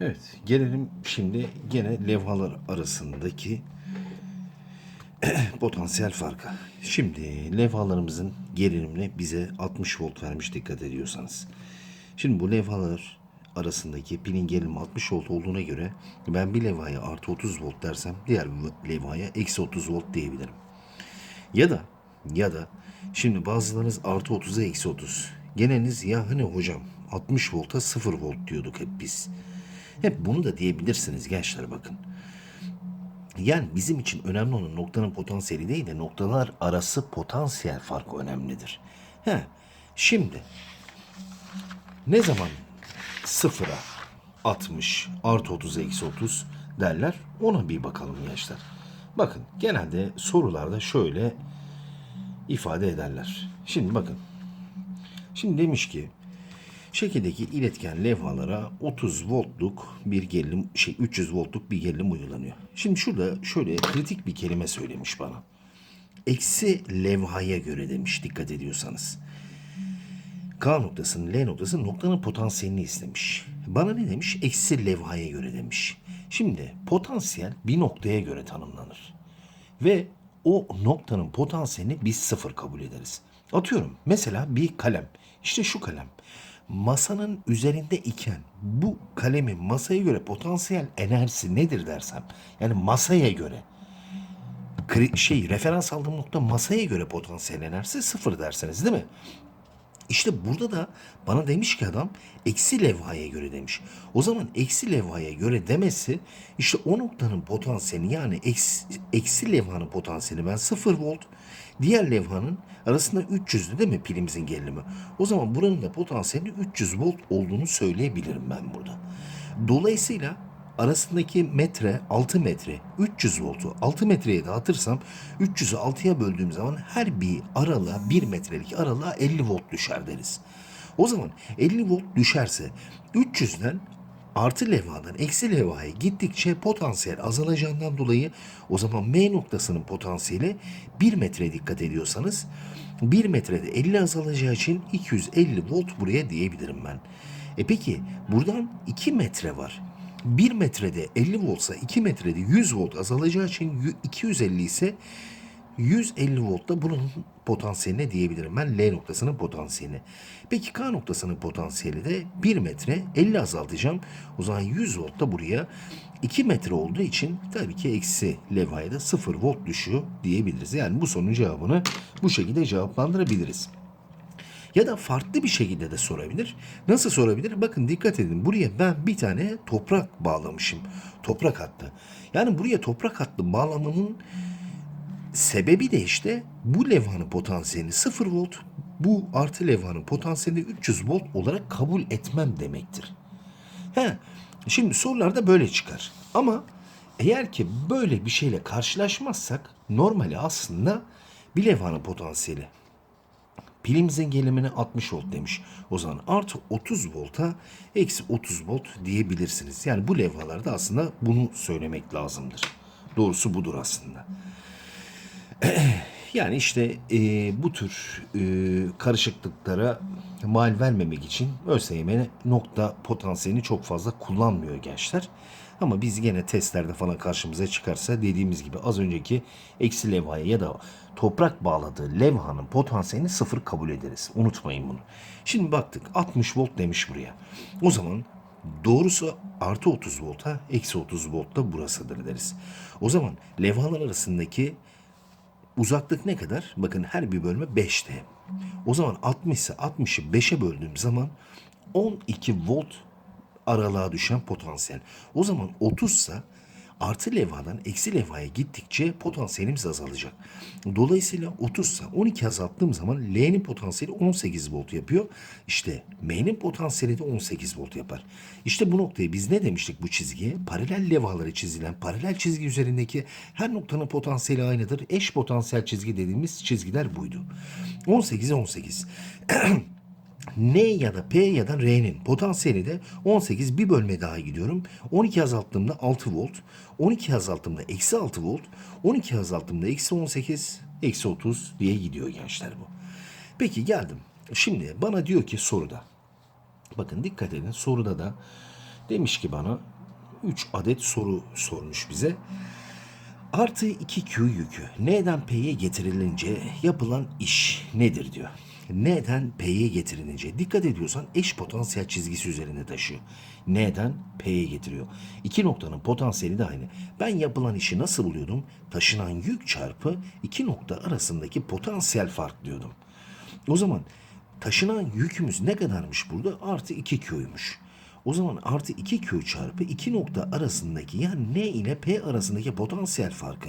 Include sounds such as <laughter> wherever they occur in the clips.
Evet, gelelim şimdi gene levhalar arasındaki <clears throat> potansiyel farka. Şimdi levhalarımızın gerilimini bize 60 volt vermiş dikkat ediyorsanız. Şimdi bu levhalar arasındaki pilin gerilimi 60 volt olduğuna göre ben bir levhaya artı 30 volt dersem diğer bir levhaya eksi 30 volt diyebilirim. Ya da ya da şimdi bazılarınız artı 30'a eksi 30. Geneniz ya hani hocam 60 volta 0 volt diyorduk hep biz. Hep bunu da diyebilirsiniz gençler bakın. Yani bizim için önemli olan noktanın potansiyeli değil de noktalar arası potansiyel fark önemlidir. He, şimdi ne zaman sıfıra 60 artı 30 eksi 30 derler ona bir bakalım gençler. Bakın genelde sorularda şöyle ifade ederler. Şimdi bakın. Şimdi demiş ki şekildeki iletken levhalara 30 voltluk bir gerilim şey 300 voltluk bir gerilim uygulanıyor. Şimdi şurada şöyle kritik bir kelime söylemiş bana. Eksi levhaya göre demiş dikkat ediyorsanız. K noktasının L noktasının noktanın potansiyelini istemiş. Bana ne demiş? Eksi levhaya göre demiş. Şimdi potansiyel bir noktaya göre tanımlanır. Ve o noktanın potansiyelini biz sıfır kabul ederiz. Atıyorum mesela bir kalem. İşte şu kalem. Masanın üzerinde iken bu kalemin masaya göre potansiyel enerjisi nedir dersem. Yani masaya göre şey referans aldığım nokta masaya göre potansiyel enerjisi sıfır derseniz değil mi? İşte burada da bana demiş ki adam eksi levhaya göre demiş. O zaman eksi levhaya göre demesi işte o noktanın potansiyeli yani eksi, eksi levhanın potansiyeli ben 0 volt. Diğer levhanın arasında 300'lü değil mi pilimizin gerilimi? O zaman buranın da potansiyeli 300 volt olduğunu söyleyebilirim ben burada. Dolayısıyla arasındaki metre 6 metre 300 voltu 6 metreye dağıtırsam 300'ü 6'ya böldüğüm zaman her bir aralığa 1 metrelik aralığa 50 volt düşer deriz. O zaman 50 volt düşerse 300'den artı levhadan eksi levhaya gittikçe potansiyel azalacağından dolayı o zaman M noktasının potansiyeli 1 metre dikkat ediyorsanız 1 metrede 50 azalacağı için 250 volt buraya diyebilirim ben. E peki buradan 2 metre var. 1 metrede 50 voltsa 2 metrede 100 volt azalacağı için yü- 250 ise 150 voltta bunun potansiyeline diyebilirim ben L noktasının potansiyeline. Peki K noktasının potansiyeli de 1 metre 50 azaltacağım. O zaman 100 volt da buraya 2 metre olduğu için tabii ki eksi levhaya da 0 volt düşüyor diyebiliriz. Yani bu sorunun cevabını bu şekilde cevaplandırabiliriz. Ya da farklı bir şekilde de sorabilir. Nasıl sorabilir? Bakın dikkat edin. Buraya ben bir tane toprak bağlamışım. Toprak hattı. Yani buraya toprak hattı bağlamamın sebebi de işte bu levhanın potansiyelini 0 volt, bu artı levhanın potansiyelini 300 volt olarak kabul etmem demektir. He, şimdi sorularda böyle çıkar. Ama eğer ki böyle bir şeyle karşılaşmazsak normali aslında bir levhanın potansiyeli Pilimizin gelimine 60 volt demiş. O zaman artı 30 volta eksi 30 volt diyebilirsiniz. Yani bu levhalarda aslında bunu söylemek lazımdır. Doğrusu budur aslında. <clears throat> Yani işte e, bu tür e, karışıklıklara mal vermemek için ÖSYM nokta potansiyelini çok fazla kullanmıyor gençler. Ama biz gene testlerde falan karşımıza çıkarsa dediğimiz gibi az önceki eksi levhaya ya da toprak bağladığı levhanın potansiyelini sıfır kabul ederiz. Unutmayın bunu. Şimdi baktık 60 volt demiş buraya. O zaman doğrusu artı 30 volta eksi 30 volt da burasıdır deriz. O zaman levhalar arasındaki Uzaklık ne kadar? Bakın her bir bölme 5'te. O zaman 60 ise 60'ı 5'e böldüğüm zaman 12 volt aralığa düşen potansiyel. O zaman 30 ise artı levhadan eksi levhaya gittikçe potansiyelimiz azalacak. Dolayısıyla 30 ise 12 azalttığım zaman L'nin potansiyeli 18 volt yapıyor. İşte M'nin potansiyeli de 18 volt yapar. İşte bu noktayı biz ne demiştik bu çizgiye? Paralel levhaları çizilen paralel çizgi üzerindeki her noktanın potansiyeli aynıdır. Eş potansiyel çizgi dediğimiz çizgiler buydu. 18'e 18. <clears throat> N ya da P ya da R'nin potansiyeli de 18 bir bölme daha gidiyorum. 12 azalttığımda 6 volt. 12 azalttığımda eksi 6 volt. 12 azalttığımda eksi 18, eksi 30 diye gidiyor gençler bu. Peki geldim. Şimdi bana diyor ki soruda. Bakın dikkat edin soruda da Demiş ki bana 3 adet soru sormuş bize. Artı 2Q yükü N'den P'ye getirilince yapılan iş nedir diyor. N'den P'ye getirilince dikkat ediyorsan eş potansiyel çizgisi üzerinde taşıyor. N'den P'ye getiriyor. İki noktanın potansiyeli de aynı. Ben yapılan işi nasıl buluyordum? Taşınan yük çarpı iki nokta arasındaki potansiyel fark diyordum. O zaman taşınan yükümüz ne kadarmış burada? Artı 2Q'ymuş. O zaman artı 2Q çarpı 2 nokta arasındaki yani N ile P arasındaki potansiyel farkı.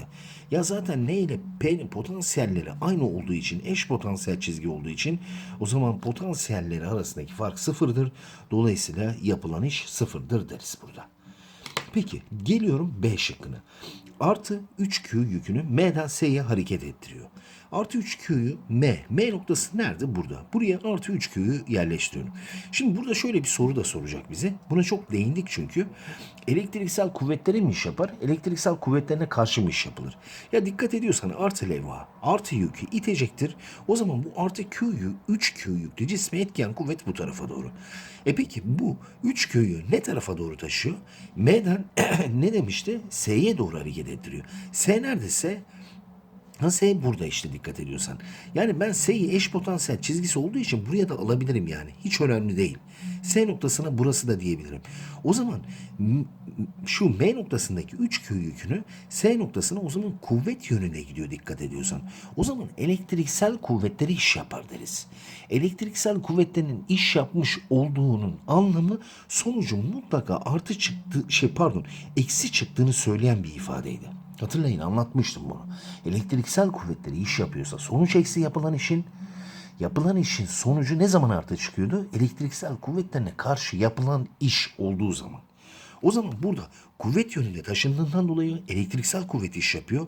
Ya zaten N ile P'nin potansiyelleri aynı olduğu için eş potansiyel çizgi olduğu için o zaman potansiyelleri arasındaki fark sıfırdır. Dolayısıyla yapılan iş sıfırdır deriz burada. Peki geliyorum B şıkkına. Artı 3Q yükünü M'den S'ye hareket ettiriyor. Artı 3Q'yu M. M noktası nerede? Burada. Buraya artı 3Q'yu yerleştiriyorum. Şimdi burada şöyle bir soru da soracak bize. Buna çok değindik çünkü. Elektriksel kuvvetlere mi iş yapar? Elektriksel kuvvetlerine karşı mı iş yapılır? Ya dikkat ediyorsan artı levha, artı yükü itecektir. O zaman bu artı Q'yu 3Q yüklü cisme etken kuvvet bu tarafa doğru. E peki bu 3Q'yu ne tarafa doğru taşıyor? M'den <clears throat> ne demişti? S'ye doğru hareket ettiriyor. S neredeyse Ha S burada işte dikkat ediyorsan. Yani ben S'yi eş potansiyel çizgisi olduğu için buraya da alabilirim yani. Hiç önemli değil. S noktasına burası da diyebilirim. O zaman şu M noktasındaki 3Q yükünü S noktasına o zaman kuvvet yönüne gidiyor dikkat ediyorsan. O zaman elektriksel kuvvetleri iş yapar deriz. Elektriksel kuvvetlerin iş yapmış olduğunun anlamı sonucun mutlaka artı çıktı şey pardon eksi çıktığını söyleyen bir ifadeydi. Hatırlayın anlatmıştım bunu. Elektriksel kuvvetleri iş yapıyorsa sonuç eksi yapılan işin yapılan işin sonucu ne zaman artı çıkıyordu? Elektriksel kuvvetlerine karşı yapılan iş olduğu zaman. O zaman burada kuvvet yönünde taşındığından dolayı elektriksel kuvvet iş yapıyor.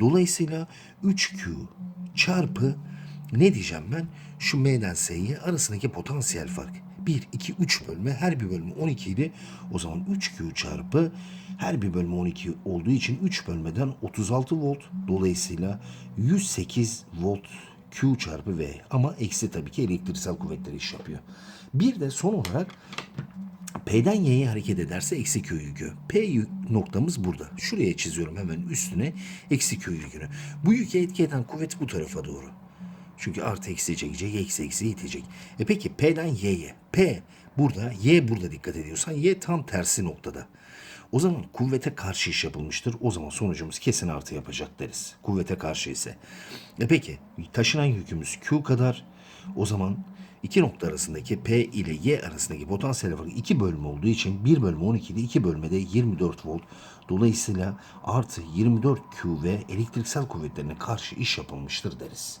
Dolayısıyla 3Q çarpı ne diyeceğim ben? Şu M'den S'ye arasındaki potansiyel fark. 1, 2, 3 bölme. Her bir bölümü 12 idi. O zaman 3Q çarpı her bir bölümü 12 olduğu için 3 bölmeden 36 volt. Dolayısıyla 108 volt Q çarpı V. Ama eksi tabii ki elektriksel kuvvetleri iş yapıyor. Bir de son olarak P'den Y'ye hareket ederse eksi Q yükü. P noktamız burada. Şuraya çiziyorum hemen üstüne eksi Q yükünü. Bu yüke etki eden kuvvet bu tarafa doğru. Çünkü artı eksi çekecek, eksi eksi itecek. E peki P'den Y'ye. P burada, Y burada dikkat ediyorsan Y tam tersi noktada. O zaman kuvvete karşı iş yapılmıştır. O zaman sonucumuz kesin artı yapacak deriz. Kuvvete karşı ise. E peki taşınan yükümüz Q kadar. O zaman iki nokta arasındaki P ile Y arasındaki potansiyel fark 2 bölme olduğu için 1 bölme 12'de 2 bölmede 24 volt. Dolayısıyla artı 24 Q ve elektriksel kuvvetlerine karşı iş yapılmıştır deriz.